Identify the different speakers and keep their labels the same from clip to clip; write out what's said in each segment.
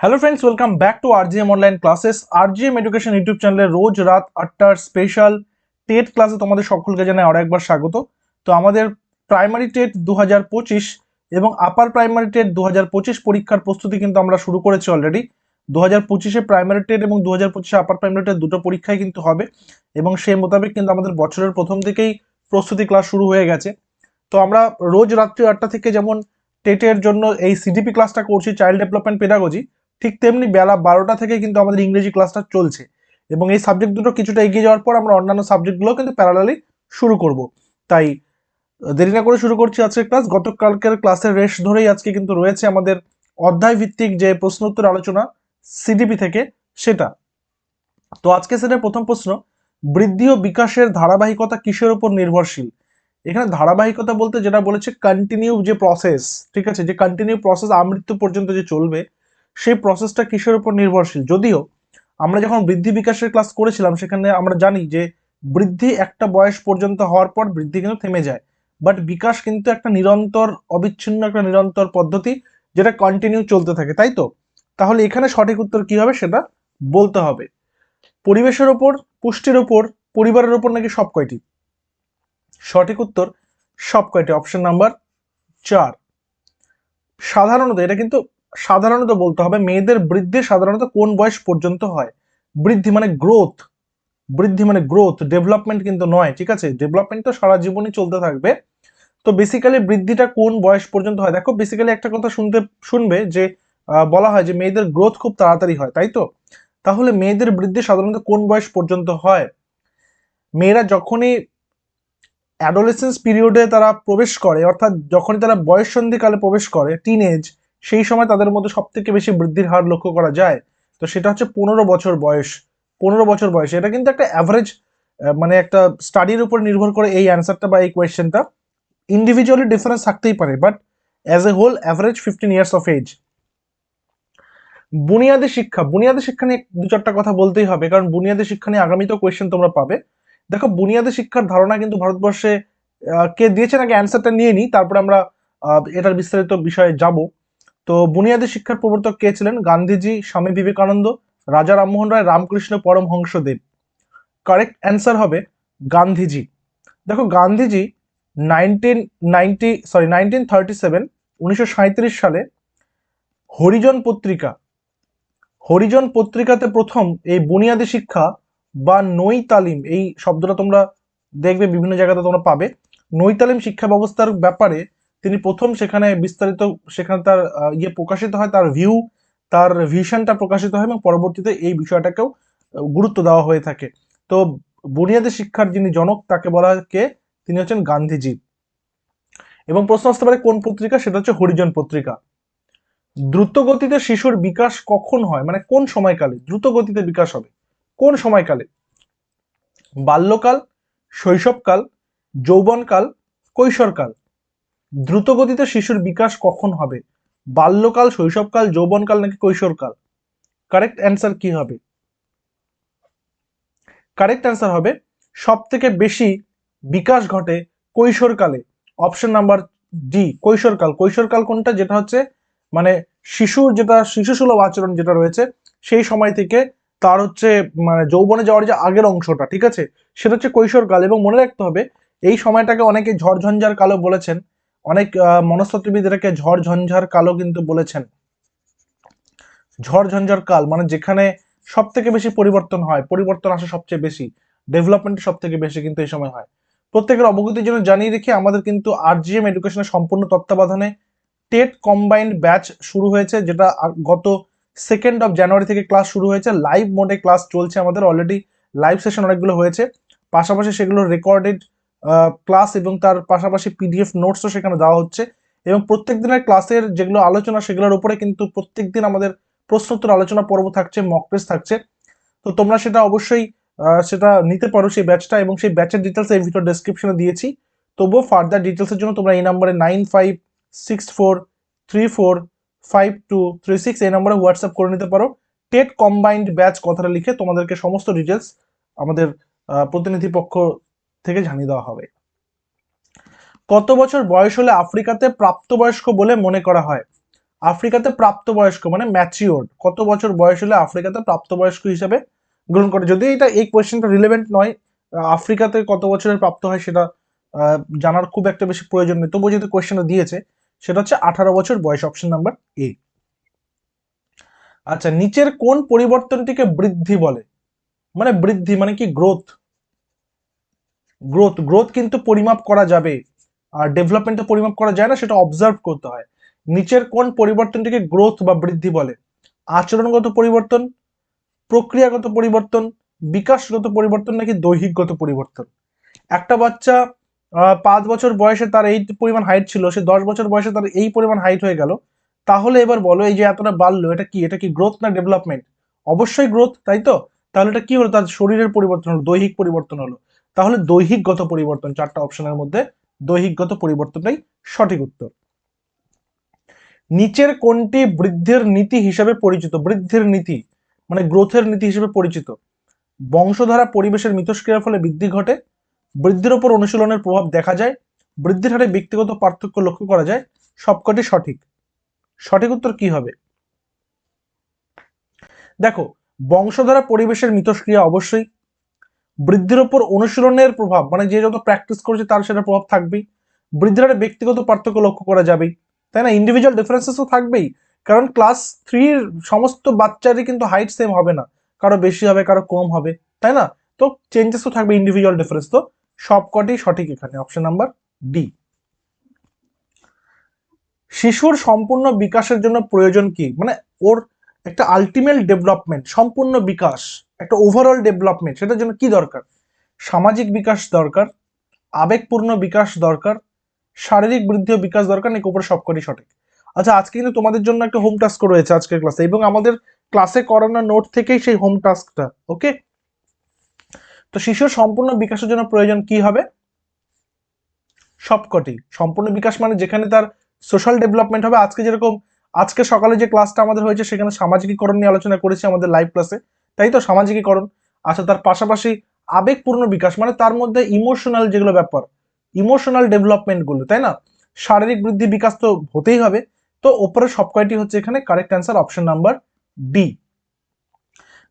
Speaker 1: Hello friends welcome back to RGM online classes RGM education YouTube চ্যানেলে রোজ রাত আটটার স্পেশাল টেট ক্লাসে তোমাদের সকলকে জানাই আরও একবার স্বাগত। তো আমাদের প্রাইমারি টেট দু হাজার পঁচিশ এবং আপার প্রাইমারি টেট দু হাজার পঁচিশ পরীক্ষার প্রস্তুতি কিন্তু আমরা শুরু করেছি অলরেডি দু হাজার পঁচিশে প্রাইমারি টেট এবং দু পঁচিশে আপার প্রাইমারি টেট দুটো পরীক্ষাই কিন্তু হবে এবং সেই মোতাবেক কিন্তু আমাদের বছরের প্রথম থেকেই প্রস্তুতি ক্লাস শুরু হয়ে গেছে। তো আমরা রোজ রাত্রি আটটা থেকে যেমন টেটের জন্য এই সিডিপি ক্লাসটা করছি চাইল্ড ডেভেলপমেন্ট পেডাগজি ঠিক তেমনি বেলা বারোটা থেকে কিন্তু আমাদের ইংরেজি ক্লাসটা চলছে। এবং এই সাবজেক্ট দুটো কিছুটা এগিয়ে যাওয়ার পর আমরা অন্যান্য সাবজেক্টগুলো কিন্তু প্যারালালি শুরু করব। তাই দেরি না করে শুরু করছি আজকের ক্লাস গতকালকের ক্লাসের রেশ ধরেই আজকে কিন্তু রয়েছে আমাদের অধ্যায় ভিত্তিক যে প্রশ্ন উত্তর আলোচনা সিডিপি থেকে, সেটা। তো আজকে সেটার প্রথম প্রশ্ন, বৃদ্ধি ও বিকাশের ধারাবাহিকতা কিসের উপর নির্ভরশীল? এখানে ধারাবাহিকতা বলতে যেটা বলেছে কন্টিনিউ যে প্রসেস ঠিক আছে? যে কন্টিনিউ প্রসেস আমৃত্যু পর্যন্ত যে চলবে সেই প্রসেসটা কিসের উপর নির্ভরশীল? যদিও আমরা যখন বৃদ্ধি বিকাশের ক্লাস করেছিলাম, সেখানে আমরা জানি যে বৃদ্ধি একটা বয়স পর্যন্ত হওয়ার পর বৃদ্ধি কিন্তু থেমে যায়। বাট বিকাশ কিন্তু একটা নিরন্তর, অবিচ্ছিন্ন একটা নিরন্তর পদ্ধতি যেটা কন্টিনিউ চলতে থাকে, তাই তো? তাহলে এখানে সঠিক উত্তর কি হবে সেটা বলতে হবে। পরিবেশের ওপর পুষ্টির ওপর পরিবারের ওপর নাকি সব কয়টি সঠিক উত্তর সব কয়টি অপশন নাম্বার চার। সাধারণত এটা কিন্তু সাধারণত বলতে হবে মেয়েদের বৃদ্ধি সাধারণত কোন বয়স পর্যন্ত হয়? বৃদ্ধি মানে গ্রোথ বৃদ্ধি মানে গ্রোথ ডেভেলপমেন্ট কিন্তু নয়, ঠিক আছে? ডেভেলপমেন্ট তো সারা জীবনই চলতে থাকবে। তো বেসিক্যালি বৃদ্ধিটা কোন বয়স পর্যন্ত হয়? দেখো বেসিক্যালি একটা কথা শুনতে, শুনবে যে বলা হয় যে মেয়েদের গ্রোথ খুব তাড়াতাড়ি হয়, তাই তো? তাহলে মেয়েদের বৃদ্ধি সাধারণত কোন বয়স পর্যন্ত হয়? মেয়েরা যখনই অ্যাডোলেসেন্স পিরিয়ডে তারা প্রবেশ করে, অর্থাৎ যখনই তারা বয়ঃসন্ধিকালে প্রবেশ করে টিনেজ সেই সময় তাদের মধ্যে সব থেকে বেশি বৃদ্ধির হার লক্ষ্য করা যায়, তো সেটা হচ্ছে পনেরো বছর বয়স। পনেরো বছর বয়সে। এটা কিন্তু একটা অ্যাভারেজ মানে একটা স্টাডির উপর নির্ভর করে এই অ্যান্সারটা বা এই কোয়েশ্চেনটা ইন্ডিভিজুয়ালি ডিফারেন্স থাকতেই পারে but as a whole average fifteen years of age বুনিয়াদী শিক্ষা। বুনিয়াদী শিক্ষা নিয়ে দু চারটা কথা বলতেই হবে, কারণ বুনিয়াদী শিক্ষা নিয়ে আগামীতেও কোয়েশ্চেন তোমরা পাবে। দেখো, বুনিয়াদী শিক্ষার ধারণা কিন্তু ভারতবর্ষে কে দিয়েছেন আগে অ্যান্সারটা নিয়ে নিই, তারপরে আমরা এটার বিস্তারিত বিষয়ে যাব। তো বুনিয়াদী শিক্ষার প্রবর্তক কে ছিলেন? গান্ধীজি, স্বামী বিবেকানন্দ, রাজা রামমোহন রায়, রামকৃষ্ণ পরমহংসদেব কারেক্ট অ্যান্সার হবে গান্ধীজি। দেখো Gandhiji nineteen ninety sorry nineteen thirty seven উনিশশো সাঁইত্রিশ সালে হরিজন পত্রিকা, হরিজন পত্রিকাতে প্রথম এই বুনিয়াদী শিক্ষা বা নই তালিম এই শব্দটা তোমরা দেখবে বিভিন্ন জায়গাতে তোমরা পাবে। নই তালিম শিক্ষা ব্যবস্থার ব্যাপারে তিনি প্রথম সেখানে বিস্তারিত, সেখানে তার ইয়ে প্রকাশিত হয়, তার ভিউ তার ভিশনটা প্রকাশিত হয় এবং পরবর্তীতে এই বিষয়টাকেও গুরুত্ব দেওয়া হয়ে থাকে। তো বুনিয়াদী শিক্ষার যিনি জনক, তাকে বলা কে? তিনি হচ্ছেন গান্ধীজি। এবং প্রশ্ন আসতে পারে, কোন পত্রিকা? সেটা হচ্ছে হরিজন পত্রিকা। দ্রুত গতিতে শিশুর বিকাশ কখন হয়? মানে কোন সময়কালে? দ্রুত গতিতে বিকাশ হবে। কোন সময়কালে? বাল্যকাল, শৈশবকাল, যৌবনকাল, কৈশোরকাল। দ্রুত গতিতে শিশুর বিকাশ কখন হবে? বাল্যকাল, শৈশবকাল, যৌবনকাল নাকি কৈশোরকাল? কারেক্ট অ্যান্সার কি হবে? কারেক্ট অ্যান্সার হবে সব থেকে বেশি বিকাশ ঘটে কৈশোরকালে। অপশন নাম্বার ডি কৈশোরকাল। কৈশোরকাল কোনটা? যেটা হচ্ছে মানে শিশুর যেটা, শিশুসুলভ আচরণ যেটা রয়েছে, সেই সময় থেকে তার হচ্ছে মানে যৌবনে যাওয়ার যে আগের অংশটা, ঠিক আছে? সেটা হচ্ছে কৈশোরকাল। এবং মনে রাখতে হবে, এই সময়টাকে অনেকে ঝড়ঝঞ্ঝার কালো বলেছেন অনেক আহ, মনস্তত্ত্ববিদ এটাকে ঝড় ঝঞ্ঝার কালো কিন্তু বলেছেন। ঝড় ঝঞ্ঝার কাল মানে যেখানে সব থেকে বেশি পরিবর্তন হয় পরিবর্তন আসে সবচেয়ে বেশি ডেভেলপমেন্ট সব থেকে বেশি কিন্তু এই সময় হয়। প্রত্যেকের অবগতির জন্য জানিয়ে রেখে আমাদের কিন্তু আরজিএম এডুকেশনের সম্পূর্ণ তত্ত্বাবধানে টেট কম্বাইন্ড ব্যাচ শুরু হয়েছে যেটা গত সেকেন্ড অফ জানুয়ারি থেকে ক্লাস শুরু হয়েছে। লাইভ মোডে ক্লাস চলছে আমাদের অলরেডি লাইভ সেশন অনেকগুলো হয়েছে। পাশাপাশি সেগুলো রেকর্ডেড ক্লাস এবং তার পাশাপাশি পিডিএফ নোটসও সেখানে দেওয়া হচ্ছে। এবং প্রত্যেক দিনের ক্লাসের যেগুলো আলোচনা, সেগুলোর উপরে কিন্তু প্রত্যেক দিন আমাদের প্রশ্নোত্তর আলোচনা পর্ব থাকছে মক টেস্ট থাকছে। তো তোমরা সেটা অবশ্যই সেটা নিতে পারো সেই ব্যাচটা এবং সেই ব্যাচের ডিটেলস এই ভিডিও ডেসক্রিপশনে দিয়েছি। তবুও ফার্দার ডিটেলসের জন্য তোমরা এই নম্বরে nine five six four three four five two three six এই নম্বরে হোয়াটসঅ্যাপ করে নিতে পারো। টেট কম্বাইন্ড ব্যাচ কথাটা লিখে তোমাদেরকে সমস্ত ডিটেলস আমাদের প্রতিনিধি পক্ষ থেকে জানিয়ে দেওয়া হবে। কত বছর বয়স হলে আফ্রিকাতে প্রাপ্তবয়স্ক বলে মনে করা হয়? আফ্রিকাতে প্রাপ্তবয়স্ক মানে ম্যাচিওর কত বছর বয়স হলে আফ্রিকাতে প্রাপ্তবয়স্ক হিসাবে গ্রহণ করে? যদি এটা এই কোয়েশ্চেনটা রিলেভেন্ট নয় আফ্রিকাতে কত বছরের প্রাপ্ত হয় সেটা জানার খুব একটা বেশি প্রয়োজন নেই। তবুও যেহেতু কোয়েশ্চেনটা দিয়েছে, সেটা হচ্ছে আঠারো বছর বয়স অপশন নাম্বার এ আচ্ছা নিচের কোন পরিবর্তনটিকে বৃদ্ধি বলে? মানে বৃদ্ধি মানে কি? গ্রোথ গ্রোথ গ্রোথ কিন্তু পরিমাপ করা যাবে। আর ডেভেলপমেন্টে পরিমাপ করা যায় না, সেটা অবজার্ভ করতে হয়। নিচের কোন পরিবর্তনটিকে গ্রোথ বা বৃদ্ধি বলে? আচরণগত পরিবর্তন, প্রক্রিয়াগত পরিবর্তন, বিকাশগত পরিবর্তন নাকি দৈহিকগত পরিবর্তন? একটা বাচ্চা পাঁচ বছর বয়সে তার এই পরিমাণ হাইট ছিল, সে দশ বছর বয়সে তার এই পরিমাণ হাইট হয়ে গেল। তাহলে এবার বলো, এই যে এতটা বাড়লো, এটা কি এটা কি গ্রোথ না ডেভেলপমেন্ট অবশ্যই গ্রোথ তাই তো? তাহলে এটা কি হলো? তার শরীরের পরিবর্তন হলো, দৈহিক পরিবর্তন হলো। তাহলে দৈহিকগত পরিবর্তন, চারটা অপশনের মধ্যে দৈহিকগত পরিবর্তনটাই সঠিক উত্তর। নিচের কোনটি বৃদ্ধির নীতি হিসেবে পরিচিত? বৃদ্ধির নীতি মানে গ্রোথের নীতি হিসেবে পরিচিত। বংশধারা পরিবেশের মিথস্ক্রিয়ার ফলে বৃদ্ধি ঘটে, বৃদ্ধির ওপর অনুশীলনের প্রভাব দেখা যায়, বৃদ্ধির হারে ব্যক্তিগত পার্থক্য লক্ষ্য করা যায়, সবকটি সঠিক। সঠিক উত্তর কি হবে? দেখো, বংশধারা পরিবেশের মিথস্ক্রিয়া অবশ্যই বৃদ্ধির ওপর অনুশীলনের প্রভাব মানে যে যত প্র্যাকটিস করছে তার সেটা প্রভাব থাকবেই। বৃদ্ধির হারে ব্যক্তিগত পার্থক্য লক্ষ্য করা যাবেই। তাই না? ইন্ডিভিজুয়াল ডিফারেন্সেস তো থাকবেই। কারণ ক্লাস থ্রির সমস্ত বাচ্চারই কিন্তু হাইট সেম হবে না। কারও বেশি হবে, কারও কম হবে, তাই না? তো চেঞ্জেস তো থাকবে ইন্ডিভিজুয়াল ডিফারেন্স তো সবকটি সঠিক এখানে। অপশন নাম্বার ডি শিশুর সম্পূর্ণ বিকাশের জন্য প্রয়োজন কি? মানে ওর একটা আলটিমেট ডেভেলপমেন্ট সম্পূর্ণ বিকাশ, একটা ওভারঅল ডেভেলপমেন্ট সেটার জন্য কি দরকার? সামাজিক বিকাশ দরকার, আবেগপূর্ণ বিকাশ দরকার, শারীরিক বৃদ্ধি ও বিকাশ দরকার, নাকি উপরে সবকটি সঠিক? আচ্ছা আজকে কিন্তু তোমাদের জন্য একটা হোম টাস্ক রয়েছে আজকের ক্লাসে এবং আমাদের ক্লাসে করানো নোট থেকেই সেই হোম টাস্কটা ওকে তো শিশুর সম্পূর্ণ বিকাশের জন্য প্রয়োজন কি হবে? সবকটি, সম্পূর্ণ বিকাশ মানে যেখানে তার সোশ্যাল ডেভেলপমেন্ট হবে, আজকে যেরকম আজকে সকালে যে ক্লাসটা আমাদের হয়েছে, সেখানে সামাজিকীকরণ নিয়ে আলোচনা করেছি আমাদের লাইভ ক্লাসে তাই তো? সামাজিকীকরণ। আচ্ছা তার পাশাপাশি আবেগপূর্ণ বিকাশ মানে তার মধ্যে ইমোশনাল যেগুলো ব্যাপার ইমোশনাল ডেভেলপমেন্টগুলো, তাই না? শারীরিক বৃদ্ধি বিকাশ তো হতেই হবে। তো ওপরে সব কয়টি হচ্ছে এখানে? Correct answer option number D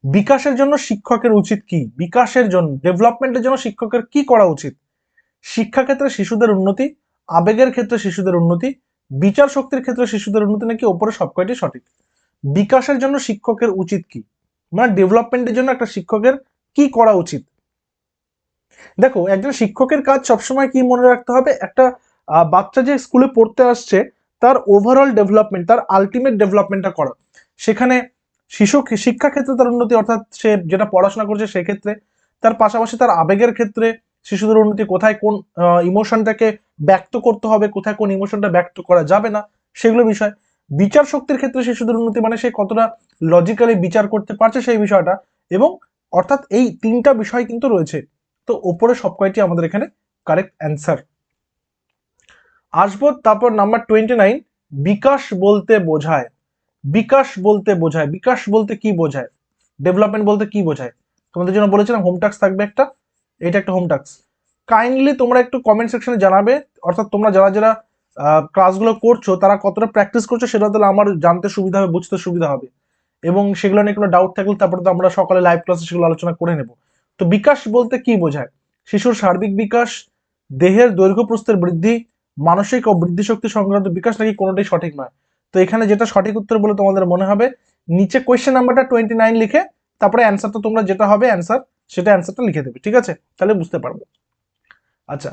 Speaker 1: বিকাশের জন্য শিক্ষকের উচিত কি? বিকাশের জন্য ডেভেলপমেন্টের জন্য শিক্ষকের কি করা উচিত? শিক্ষা ক্ষেত্রে শিশুদের উন্নতি, আবেগের ক্ষেত্রে শিশুদের উন্নতি বিচার শক্তির ক্ষেত্রে শিশুদের উন্নতি নাকি ওপরে সব কয়টি সঠিক? বিকাশের জন্য শিক্ষকের উচিত কি? মানে ডেভেলপমেন্টের জন্য একটা শিক্ষকের কি করা উচিত? দেখো, একজন শিক্ষকের কাজ সবসময় কি মনে রাখতে হবে? একটা বাচ্চা যে স্কুলে পড়তে আসছে, তার ওভারঅল ডেভেলপমেন্ট তার আলটিমেট ডেভেলপমেন্টটা করা। সেখানে শিশু শিক্ষা ক্ষেত্রে তার উন্নতি, অর্থাৎ সে যেটা পড়াশোনা করছে সেক্ষেত্রে, তার পাশাপাশি তার আবেগের ক্ষেত্রে শিশুদের উন্নতি কোথায়, কোন ইমোশনটাকে ব্যক্ত করতে হবে, কোথায় কোন ইমোশনটা ব্যক্ত করা যাবে না, সেগুলো বিষয়। বিচার শক্তির ক্ষেত্রে শিশুদের উন্নতি মানে সে কতটা লজিক্যালি বিচার করতে পারছে সেই বিষয়টা এবং অর্থাৎ এই তিনটা বিষয় কিন্তু রয়েছে। তো ওপরে সব কয়টি আমাদের এখানে কারেক্ট অ্যান্সার আসব, তারপর নাম্বার টোয়েন্টি নাইন বিকাশ বলতে বোঝায়। বিকাশ বলতে বোঝায়। বিকাশ বলতে কি বোঝায়? ডেভেলপমেন্ট বলতে কি বোঝায়? তোমাদের জন্য বলেছিলাম হোম টাস্ক থাকবে একটা। এটা একটা হোম টাস্ক কাইন্ডলি তোমরা একটু কমেন্ট সেকশনে জানাবে, অর্থাৎ তোমরা যারা যারা ক্লাসগুলো করছ, তারা কতটা প্র্যাকটিস করছ সেটা তাহলে আমার জানতে সুবিধা হবে, বুঝতে সুবিধা হবে। এবং সেগুলো নিয়ে কোনো ডাউট থাকলে তারপরে তো আমরা সকালে লাইভ ক্লাসে সেগুলো আলোচনা করে নেব। তো বিকাশ বলতে কি বোঝায়? শিশুর সার্বিক বিকাশ, দেহের দৈর্ঘ্য প্রস্থের বৃদ্ধি, মানসিক ও বৃদ্ধি শক্তি সংক্রান্ত বিকাশ নাকি কোনোটাই সঠিক নয়। তো এখানে যেটা সঠিক উত্তর বলে তোমাদের মনে হবে, নিচে কোয়েশ্চেন নাম্বারটা টোয়েন্টি নাইন লিখে, তারপরে অ্যান্সারটা তোমরা যেটা হবে অ্যান্সার সেটা অ্যান্সারটা লিখে দেবে, ঠিক আছে? তাহলে বুঝতে পারব। আচ্ছা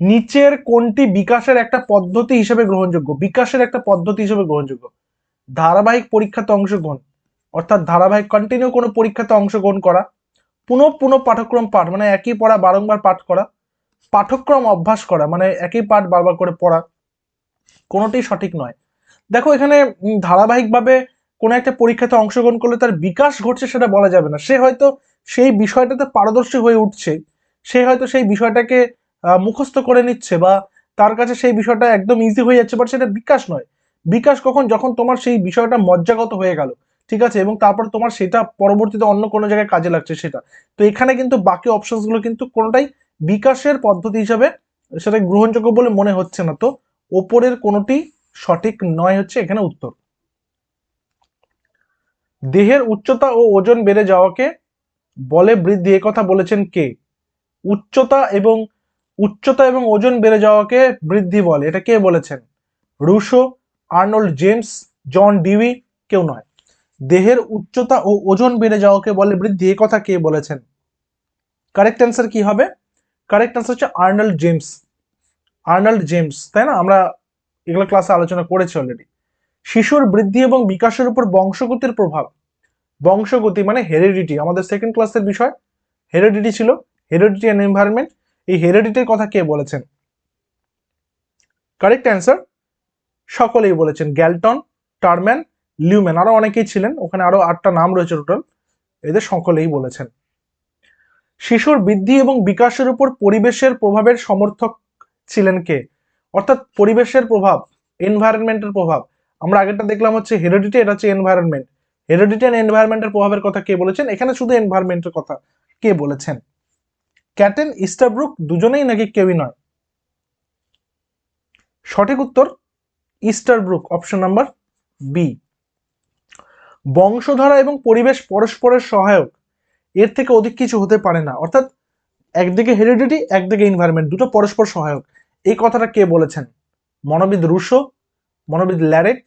Speaker 1: নিচের কোনটি বিকাশের একটা পদ্ধতি হিসেবে গ্রহণযোগ্য? বিকাশের একটা পদ্ধতি হিসেবে গ্রহণযোগ্য। ধারাবাহিক পরীক্ষাতে অংশগ্রহণ, অর্থাৎ ধারাবাহিক কন্টিনিউ কোনো পরীক্ষাতে অংশগ্রহণ করা, পুনঃ পুনঃ পাঠক্রম পাঠ মানে একই পড়া, বারংবার পাঠ করা পাঠক্রম অভ্যাস করা মানে একই পাঠ বারবার করে পড়া কোনোটাই সঠিক নয়। দেখো, এখানে ধারাবাহিকভাবে কোনো একটা পরীক্ষাতে অংশগ্রহণ করলে তার বিকাশ ঘটছে সেটা বলা যাবে না। সে হয়তো সেই বিষয়টাতে পারদর্শী হয়ে উঠছে। সে হয়তো সেই বিষয়টাকে মুখস্থ করে নিচ্ছে বা তার কাছে সেই বিষয়টা একদম ইজি হয়ে যাচ্ছে বাট সেটা বিকাশ নয়। বিকাশ কখন? যখন তোমার সেই বিষয়টা মজ্জাগত হয়ে গেল, ঠিক আছে? এবং তারপর তোমার সেটা পরবর্তীতে অন্য কোনো জায়গায় কাজে লাগছে সেটা। তো এখানে কিন্তু বাকি অপশনসগুলো কিন্তু কোনোটাই বিকাশের পদ্ধতি হিসাবে সেটা গ্রহণযোগ্য বলে মনে হচ্ছে না। তো ওপরের কোনোটি সঠিক নয় হচ্ছে এখানে উত্তর। দেহের উচ্চতা ও ওজন বেড়ে যাওয়াকে বলে বৃদ্ধি কথা বলেছেন কে? উচ্চতা এবং উচ্চতা এবং ওজন বেড়ে যাওয়াকে বৃদ্ধি বলে। এটা কে বলেছেন? Rousseau, Arnold James, John Dewey কেউ নয়। দেহের উচ্চতা ও ওজন বেড়ে যাওয়াকে বলে বৃদ্ধি, এ কথা কে বলেছেন? কারেক্ট অ্যান্সার কি হবে? কারেক্ট অ্যান্সার হচ্ছে আর্নল্ড জেমস। আর্নল্ড জেমস, তাই না? আমরা এগুলো ক্লাসে আলোচনা করেছি অলরেডি শিশুর বৃদ্ধি এবং বিকাশের উপর বংশগতির প্রভাব। বংশগতি মানে হেরিডিটি আমাদের সেকেন্ড ক্লাসের বিষয়। হেরিডিটি ছিল হেরিডিটি অ্যান্ড এনভায়রনমেন্ট এই হেরিডিটির কথা কে বলেছেন? কারেক্ট অ্যান্সার সকলেই বলেছেন গ্যালটন টারম্যান লিউম্যান আরও অনেকেই ছিলেন, ওখানে আরও আটটা নাম রয়েছে টোটাল এদের সকলেই বলেছেন। শিশুর বৃদ্ধি এবং বিকাশের উপর পরিবেশের প্রভাবের সমর্থক ছিলেন কে? অর্থাৎ পরিবেশের প্রভাব এনভায়রনমেন্টের প্রভাব। আমরা আগেরটা দেখলাম হচ্ছে হেরিডিটি এটা হচ্ছে এনভায়রনমেন্ট হেরিডিটি অ্যান্ড এনভায়রনমেন্টের প্রভাবের কথা কে বলেছেন? এখানে শুধু এনভায়রনমেন্টের কথা কে বলেছেন? ক্যাটেন ইস্টারব্রুক দুজনেই নাকি কেউই নয়। সঠিক উত্তর ইস্টারব্রুক অপশন নাম্বার বি বংশধারা এবং পরিবেশ পরস্পরের সহায়ক, এর থেকে অধিক কিছু হতে পারে না। অর্থাৎ একদিকে হেরিডিটি একদিকে এনভায়রনমেন্ট দুটো পরস্পর সহায়ক। এই কথাটা কে বলেছেন? মনোবিদ রুশো, মনোবিদ ল্যারেট,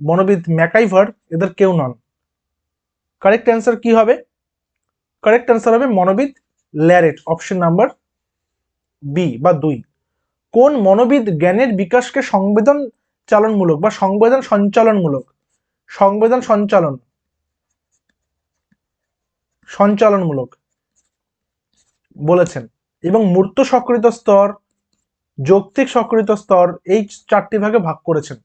Speaker 1: মনোবিদ ম্যাকাইভার, এদের কেউ নন। কারেক্ট অ্যান্সার কি হবে? কারেক্ট অ্যান্সার হবে মনোবিদ ল্যারেট অপশন নাম্বার বি বা দুই। কোন মনোবিদ জ্ঞানের বিকাশকে সংবেদন চালনমূলক বা সংবেদন সঞ্চালনমূলক? সংবেদন সঞ্চালন। সঞ্চালনমূলক। বলেছেন। এবং মূর্ত সক্রিয় স্তর, যৌক্তিক সক্রিয় স্তর, এই চারটি ভাগে ভাগ করেছেন।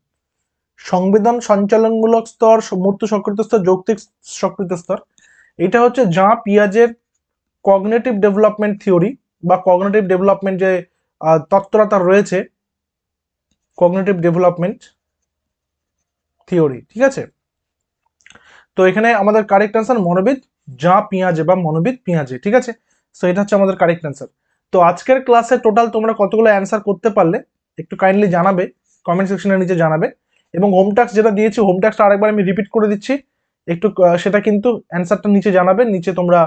Speaker 1: সংবেদন সঞ্চালনমূলক স্তর মূর্ত সক্রিয় স্তর, যৌক্তিক সক্রিয় স্তর। এটা হচ্ছে যা পিয়াজের কগনেটিভ ডেভেলপমেন্ট থিওরি বা কগনেটিভ ডেভেলপমেন্ট যে তার রয়েছে কগনেটিভ ডেভেলপমেন্ট থিওরি ঠিক আছে? তো এখানে আমাদের কারেক্ট অ্যান্সার মনোবিদ যা পিঁয়াজে বা মনোবিদ পিঁয়াজে, ঠিক আছে? সো এটা হচ্ছে আমাদের কারেক্ট অ্যান্সার তো আজকের ক্লাসে টোটাল তোমরা কতগুলো অ্যান্সার করতে পারলে, একটু কাইন্ডলি জানাবে কমেন্ট সেকশনের নিচে জানাবে। এবং হোম টাস্ক যেটা দিয়েছি হোম টাস্কটা আরেকবার আমি রিপিট করে দিচ্ছি। একটু সেটা কিন্তু অ্যান্সারটা নিচে জানাবে নিচে তোমরা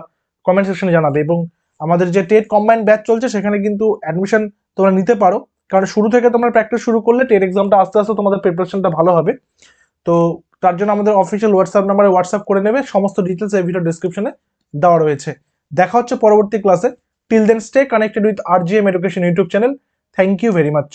Speaker 1: কমেন্ট সেকশনে জানাবে। এবং আমাদের যে টেট কম্বাইন ব্যাচ চলছে, সেখানে কিন্তু অ্যাডমিশন তোমরা নিতে পারো। কারণ শুরু থেকে তোমরা প্র্যাকটিস শুরু করলে টেট এক্সামটা আস্তে আস্তে তোমাদের প্রিপারেশনটা ভালো হবে। তো তার জন্য আমাদের অফিসিয়াল হোয়াটসঅ্যাপ নাম্বারে হোয়াটসঅ্যাপ করে নেবে। সমস্ত ডিটেলস এই ভিডিও ডিসক্রিপশনে দেওয়া রয়েছে। দেখা হচ্ছে পরবর্তী ক্লাসে till then stay connected with R G M education YouTube channel thank you very much